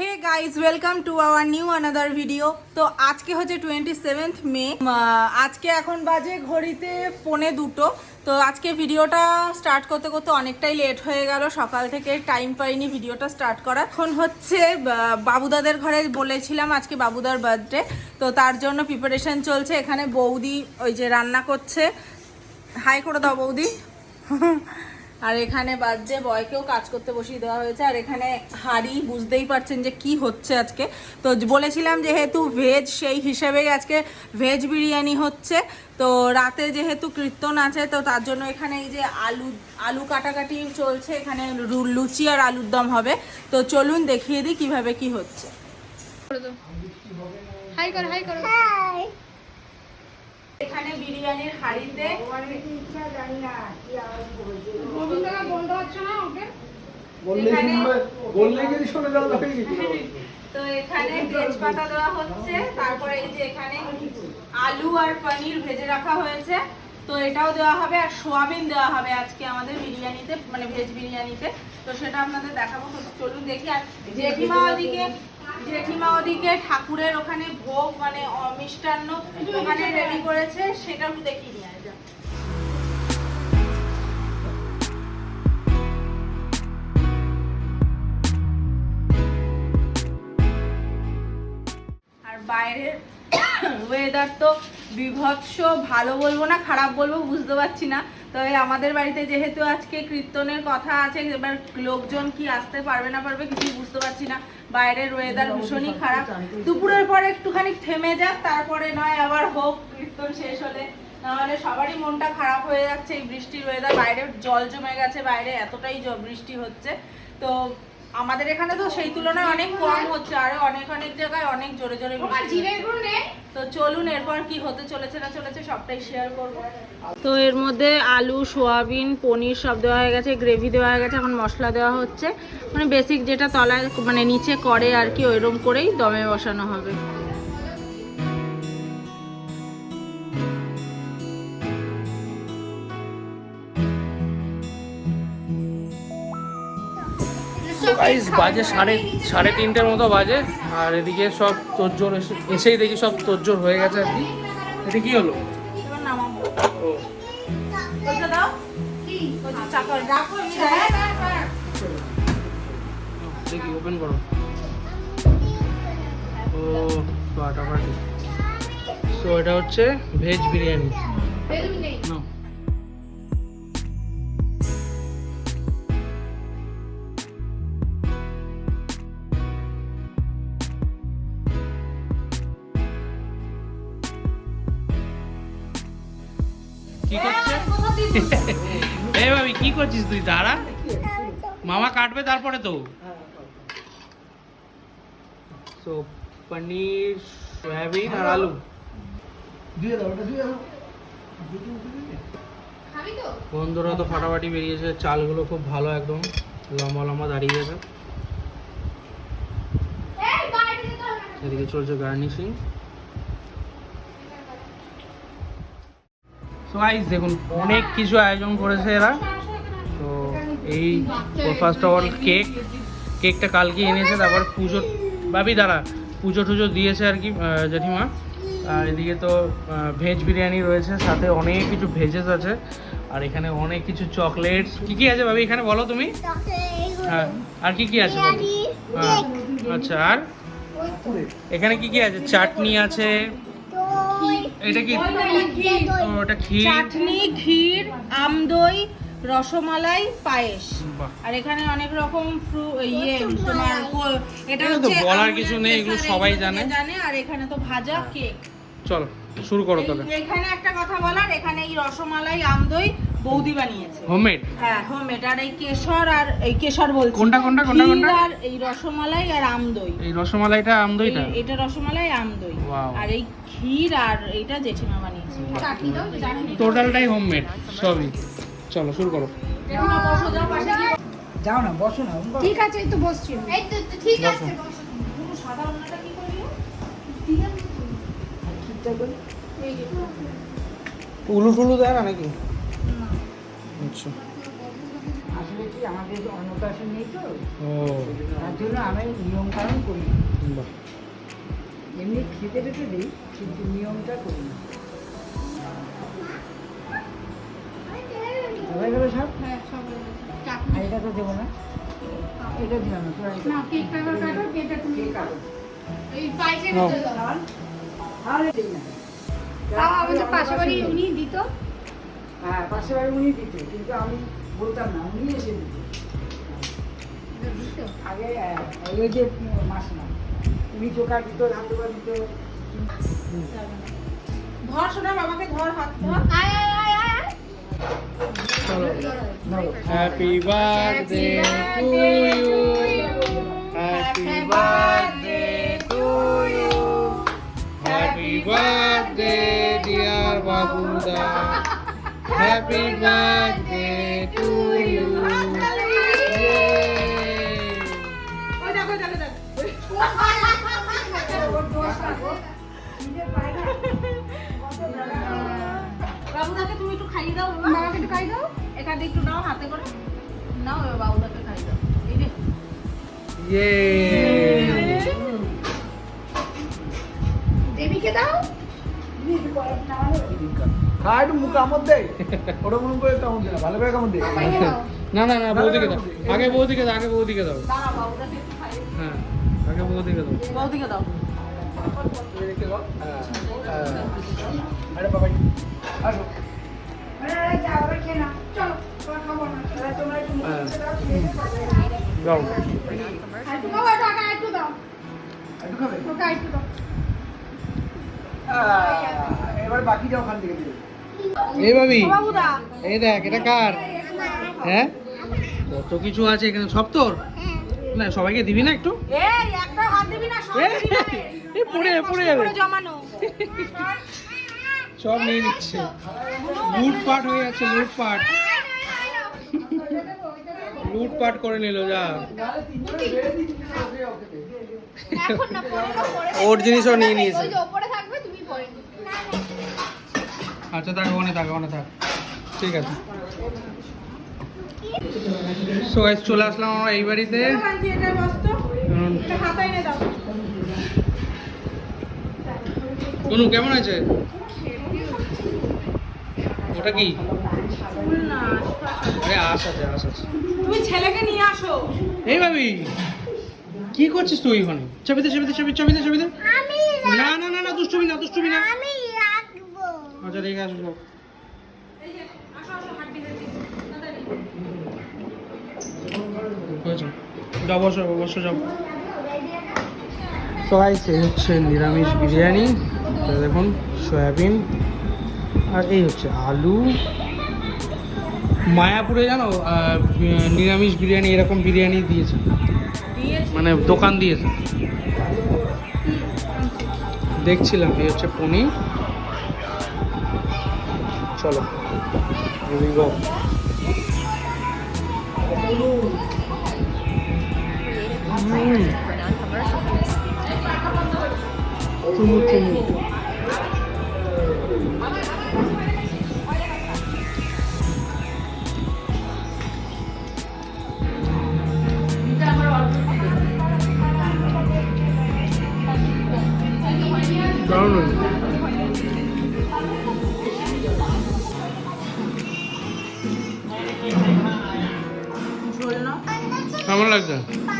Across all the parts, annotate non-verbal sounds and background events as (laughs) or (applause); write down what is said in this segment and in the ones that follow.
Hey guys welcome to our new another video তো আজকে হচ্ছে টোয়েন্টি সেভেন্থ মে আজকে এখন বাজে ঘড়িতে পৌনে দুটো। তো আজকে ভিডিওটা স্টার্ট করতে করতে অনেকটাই লেট হয়ে গেল। সকাল থেকে টাইম পাইনি ভিডিওটা স্টার্ট করা এখন হচ্ছে বাবুদাদের ঘরে বলেছিলাম আজকে বাবুদার বার্থডে তো তার জন্য প্রিপারেশন চলছে। এখানে বৌদি ওই যে রান্না করছে। হাই করে দাও বৌদি। (laughs) আর এখানে বাজে বয়কেও কাজ করতে বসিয়ে দেওয়া হয়েছে। আর এখানে হাড়ি বুঝতেই পারছেন যে কি হচ্ছে আজকে। তো বলেছিলাম যেহেতু ভেজ সেই হিসেবেই আজকে ভেজ বিরিয়ানি হচ্ছে। তো রাতে যেহেতু কীর্তন আছে তো তার জন্য এখানে এই যে আলু আলু কাটাকাটি চলছে এখানে লুচি আর আলুর দম হবে। তো চলুন দেখিয়ে দিই কীভাবে কি হচ্ছে। হাই করো হাই করো। এখানে বিরিয়ানির হাড়িতে। না ওকে? (laughs) তো এখানে তেজপাতা দেওয়া হচ্ছে তারপরে এই যে এখানে আলু আর পনির ভেজে রাখা হয়েছে। তো এটাও দেওয়া হবে আর সোয়াবিন দেওয়া হবে আজকে আমাদের বিরিয়ানিতে মানে ভেজ বিরিয়ানিতে। তো সেটা আপনাদের দেখাবো। চলুন দেখি আর জেঠিমা ওদিকে জেঠিমা ওদিকে ঠাকুরের ওখানে ভোগ মানে মিষ্টান্ন ওখানে রেডি করেছে, সেটা একটু দেখিয়ে নিয়ে আসা বাইরের ওয়েদার তো বিভৎস, ভালো বলব না, খারাপ বলব বুঝতে পারছি না। তবে আমাদের বাড়িতে যেহেতু আজকে কীর্তনের কথা আছে, এবার লোকজন কি আসতে পারবে না পারবে কিছুই বুঝতে পারছি না। বাইরের ওয়েদার ভীষণই খারাপ। দুপুরের পরে একটুখানি থেমে যাক, তারপরে নয়, আবার হোক, কীর্তন শেষ হলে। নাহলে সবারই মনটা খারাপ হয়ে যাচ্ছে, এই বৃষ্টির ওয়েদার বাইরে জল জমে গেছে, বাইরে এতটাই বৃষ্টি হচ্ছে। তো আমাদের এখানে তো সেই তুলনায় অনেক কম হচ্ছে আর অনেক অনেক জায়গায় অনেক জোরে জোরে তো চলুন এরপর কি হতে চলেছে না চলেছে সবটাই শেয়ার করব। তো এর মধ্যে আলু সোয়াবিন পনির সব দেওয়া হয়ে গেছে গ্রেভি দেওয়া হয়ে গেছে এখন মশলা দেওয়া হচ্ছে। মানে বেসিক যেটা তলায় মানে নিচে করে আর কি ওইরকম করেই দমে বসানো হবে। গাইস বাজে সাড়ে সাড়ে তিনটের মতো বাজে। আর এদিকে সব তোরজোর এসে এসেই দেখি সব তোরজোর হয়ে গেছে আর কি। এটা কি হলো? এবার ও। ওইটা দাও। ওই যে চাকা রাখো আমি রাখি। দেখি ওপেন করো। ও ফাটাফাটি সো এটা হচ্ছে ভেজ বিরিয়ানি। কি করছিস তুই? দাঁড়া। মামা কাটবে তারপরে তো। সো পনির সয়াবিন আর আলু। দিয়ে দাও ওটা দিয়ে দাও। বন্ধুরা তো ফাটাফাটি বেরিয়েছে। চালগুলো খুব ভালো একদম। লম্বা লম্বা দাঁড়িয়ে গেছে। এদিকে চলছে গার্নিশিং। সো গাইস দেখুন অনেক কিছু আয়োজন করেছে এরা। এই ফার্স্ট অফ অল কেক কেকটা কালকে এনেছে তারপর পুজো ভাবি দাঁড়া পুজো টুজো দিয়েছে আর কি জেঠিমা। আর এদিকে তো ভেজ বিরিয়ানি রয়েছে সাথে অনেক কিছু ভেজেস আছে আর এখানে অনেক কিছু চকলেটস কি কি আছে ভাবি এখানে বলো তুমি? হ্যাঁ আর কি কি আছে? হ্যাঁ আচ্ছা আর? এখানে কি কি আছে? চাটনি আছে। এটা কি? ওটা ক্ষীর। চাটনি ক্ষীর আমদই রসমালাই পায়েস। আর এখানে অনেক রকম ফ্রু ইয়ে তোমার এটা তো হচ্ছে বলার কিছু নেই, এগুলো সবাই জানে। জানে আর এখানে তো ভাজা কেক। চলো শুরু করো তাহলে এখানে একটা কথা বলার এখানে এই রসমালাই আমদই বৌদি বানিয়েছে। হোমমেড? হ্যাঁ হোমমেড। আর এই কেশর আর এই কেশর বলছি। কোনটা, কোনটা, কোনটা, কোনটা? আর এই রসমালাই আর আমদই এই রসমালাইটা আমদইটা এটা রসমালাই আমদই. আর এই ক্ষীর আর এইটা জেঠিমা বানিয়েছে। টোটালটাই হোমমেড সবই। চলো শুরু করো। যাও পাশে গিয়ে যাও না বসো না ঠিক আছে এই তো বসছি এই তো ঠিক আছে বসো। বসো। পুরো সাদা ওড়নাটা কি করলি? এই যে। উলু টুলু দেয় না নাকি? আচ্ছা। আসলে কি আমাদের অন্নপ্রাশন নেই তো তার জন্য আমি নিয়ম কানুন করি এমনি খেতে টেতে দিই কিন্তু নিয়মটা করি না। হয়ে গেল সব হ্যাঁ সব হয়ে গেছে। চাটনি এটা তো দেবো না। এটা দিলাম না না কেকটা এবার কাটো কেকটা তুমি কাটো। এই পাইসে নাও। দিতে দিই না। তাও আমাদের পাশে বাড়ি উনি দিত। হ্যাঁ পাশে বাড়ি উনি দিত কিন্তু আমি বলতাম না উনি এসে দিত। আগে ওই যে মাস না উনি চোখা দিত ধাতুবা দিত। ধর শোনা বাবাকে ধর হাত ধর। আয়। আয় আয় আয় আয়। চলো নাও। Happy birthday to you happy birthday to you happy birthday dear বাবুদাকে তুমি একটু খাইয়ে দাও বাবা বাবাকে একটু খাই দাও। এখান থেকে একটু নাও হাতে করে। নাও এবার বাবুদাকে খাইয়ে দাও। এই যে। ইয়ে। দেবীকে দাও। খা একটু মুখ কামড় দেয় ওটা মনে করে কামড় দে ভালো করে কামড় না না না বৌদিকে দাও। আগে বৌদিকে দাও আগে বৌদিকে দাও। দাঁড়া বাবুদাকে একটু খাইয়ে হ্যাঁ আগে বৌদিকে দাও। বৌদিকে দাও। রেখে দাও আরে বাবা আসো। দাও, এবার ওখান থেকে এই ভাবি এই দেখ এটা কার? হ্যাঁ? কত কিছু আছে এখানে সব তোর? না সবাইকে দিবি না একটু? এই একটা হাত দিবি না সব দিবি না। পড়ে পড়ে যাবে। জমানো। (laughs) সব নিয়ে নিচ্ছে। লুটপাট হয়ে যাচ্ছে লুটপাট। লুটপাট করে নিল যা। এখন না পরে ওর জিনিসও নিয়ে নিয়েছে। আচ্ছা থাক ওখানে থাক ওখানে থাক। ঠিক আছে। সো গাইস চলে আসলাম আমরা এই বাড়িতে। তনু কেমন আছে? ওটা কি। আরে আশ আছে আশ আছে তুমি ছেলেকে নিয়ে আসো। এই ভাবি কি করছিস তুই ওখানে ছবিতে ছবিতে ছবি ছবিতে ছবিতে? না না না না দুষ্টুমি না দুষ্টুমি না। আচ্ছা ঠিক আছে সব এই যে আসো আসো। হয়েছে। যাও বসো বসো যাও। সবাই এই হচ্ছে নিরামিষ বিরিয়ানি। দেখুন সয়াবিন। আর এই হচ্ছে আলু মায়াপুরে জানো নিরামিষ বিরিয়ানি এরকম বিরিয়ানি দিয়েছে। মানে দোকান দিয়েছে। দেখছিলাম এই হচ্ছে পনির। চলো হুম। কেমন লাগছে?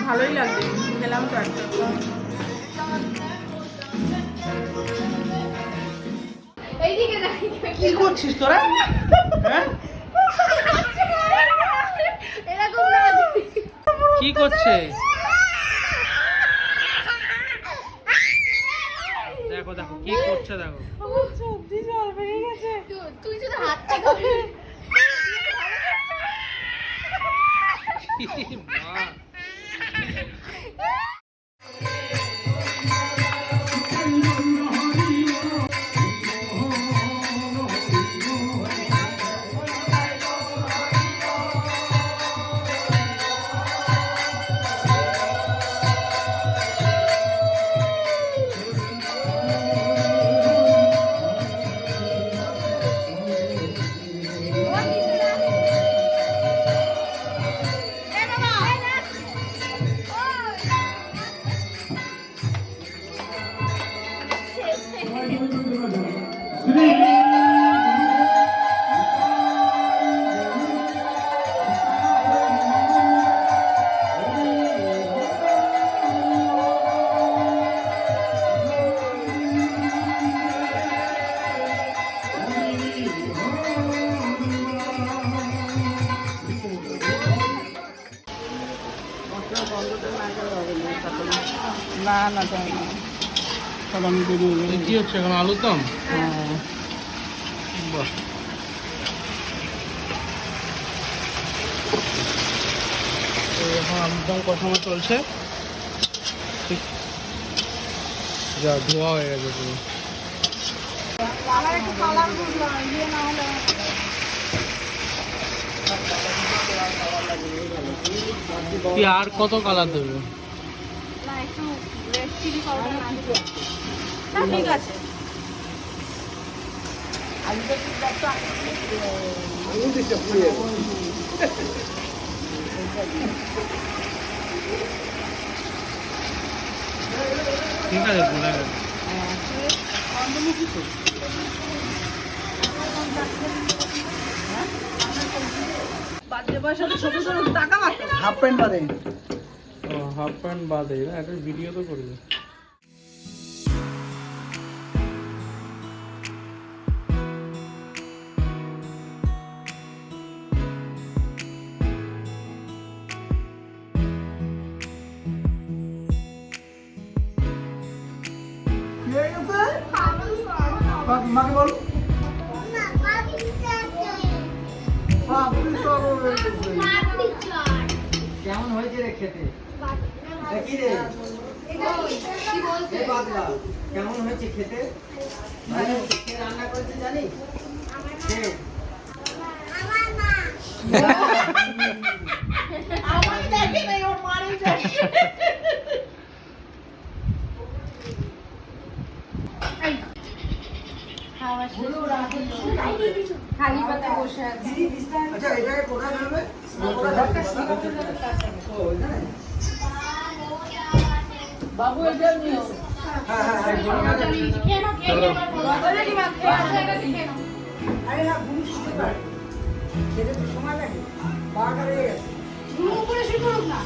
ভালোই লাগছে খেলাম তো একটা। কি করছিস তোরা? হ্যাঁ? কি করছে? দেখো দেখো কি করছে দেখো। সত্যি জল বেরিয়ে গেছে। তুই- তুই শুধু হাতটা (laughs) বেরিয়ে কি হচ্ছে এখন আলুর দম? হ্যাঁ। বাহ। তো এখন আলুর দম কষানো চলছে? ঠিক। যা ধোয়া হয়ে গেছে পুরো। আর কত কালার দেবে? না একটু রেড চিলি পাউডার না ঠিক আছে। ঠিক বার্থডে বয়স ছোট ছোট টাকা মাত্র হাফ প্যান্ট বাদে ও হাফ প্যান্ট বাদে না একটা ভিডিও তো করবে কি হয়ে গেছে মা- মাকে বল সব কেমন হয়েছে রে খেতে? কেমন হয়েছে খেতে রান্না করেছে জানিস খালি পাতে বসে আছে আচ্ছা এটাকে কোথায় ফেলবে? বাবু এটা নিও হ্যাঁ হ্যাঁ হ্যাঁ চলো রজনী কেন আরে না ঘুম শুতে পারে খেতে তো সময় লাগে বারোটা বেজে গেছে উপরে শুরু করুক না